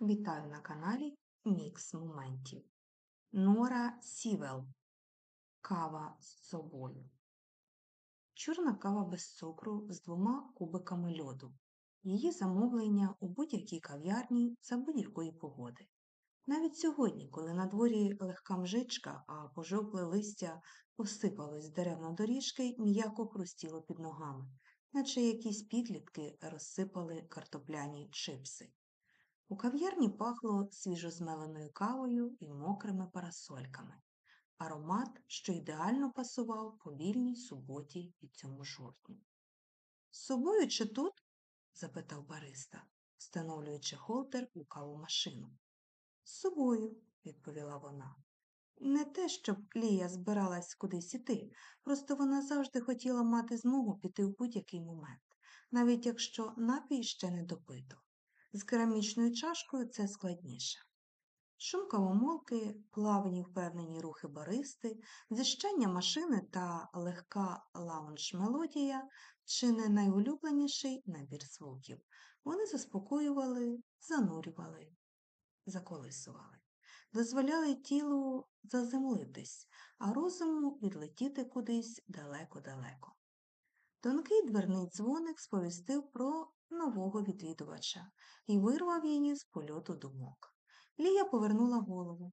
Вітаю на каналі Мікс Моментів. Нора Сівел. Кава з собою. Чорна кава без цукру з двома кубиками льоду. Її замовлення у будь-якій кав'ярні за будь-якої погоди. Навіть сьогодні, коли на дворі легка мжичка, а пожовкле листя посипалось з дерев на доріжки, м'яко хрустіло під ногами, наче якісь підлітки розсипали картопляні чипси. У кав'ярні пахло свіжозмеленою кавою і мокрими парасольками. Аромат, що ідеально пасував по вільній суботі і цьому жовтні. Собою чи тут? запитав бариста, встановлюючи холтер у кавомашину. З собою, відповіла вона. Не те, щоб Лія збиралась кудись іти, просто вона завжди хотіла мати змогу піти в будь-який момент, навіть якщо напій ще не допито. З керамічною чашкою це складніше. Шум кавомолки, плавні впевнені рухи баристи, зіщання машини та легка лаунж-мелодія чи не найулюбленіший набір звуків. Вони заспокоювали, занурювали, заколисували, дозволяли тілу заземлитись, а розуму відлетіти кудись далеко-далеко. Тонкий дверний дзвоник сповістив про нового відвідувача і вирвав її з польоту думок. Лія повернула голову,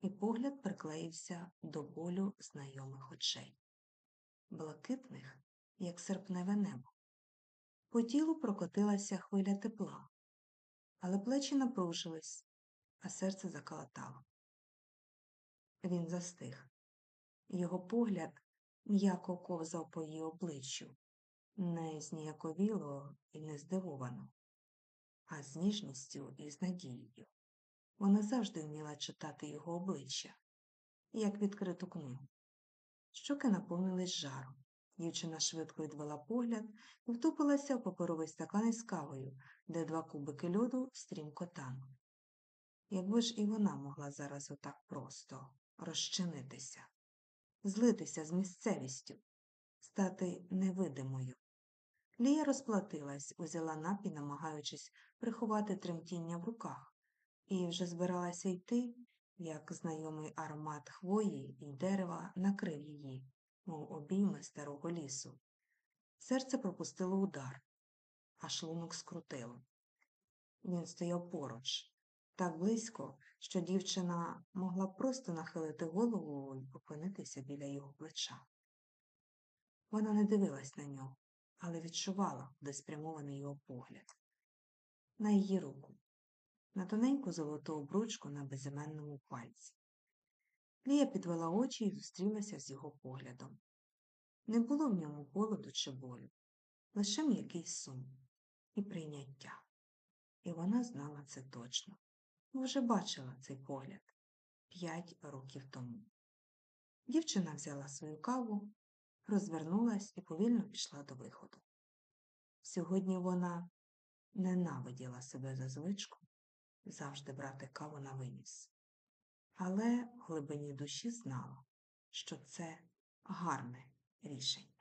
і погляд приклеївся до болю знайомих очей, блакитних, як серпневе небо. По тілу прокотилася хвиля тепла, але плечі напружились, а серце заколотало. Він застиг. Його погляд м'яко ковзав по її обличчю, не зніяковіло і не здивовано, а з ніжністю і з надією. Вона завжди вміла читати його обличчя, як відкриту книгу. Щоки наповнились жаром. Дівчина швидко відвела погляд і втупилася в паперовий стакан із кавою, де два кубики льоду стрімко танули. Якби ж і вона могла зараз отак просто розчинитися, злитися з місцевістю, стати невидимою. Лія розплатилась, узяла напій, намагаючись приховати тремтіння в руках, і вже збиралася йти, як знайомий аромат хвої і дерева накрив її, мов обійми старого лісу. Серце пропустило удар, а шлунок скрутило. Він стояв поруч, так близько, що дівчина могла просто нахилити голову і опинитися біля його плеча. Вона не дивилась на нього, але відчувала, де спрямований його погляд, на її руку, на тоненьку золоту обручку на безіменному пальці. Лія підвела очі і зустрілася з його поглядом. Не було в ньому голоду чи болю, лише м'який сум і прийняття. І вона знала це точно, бо вже бачила цей погляд п'ять років тому. Дівчина взяла свою каву, розвернулась і повільно пішла до виходу. Сьогодні вона ненавиділа себе за звичку завжди брати каву на виніс, але в глибині душі знала, що це гарне рішення.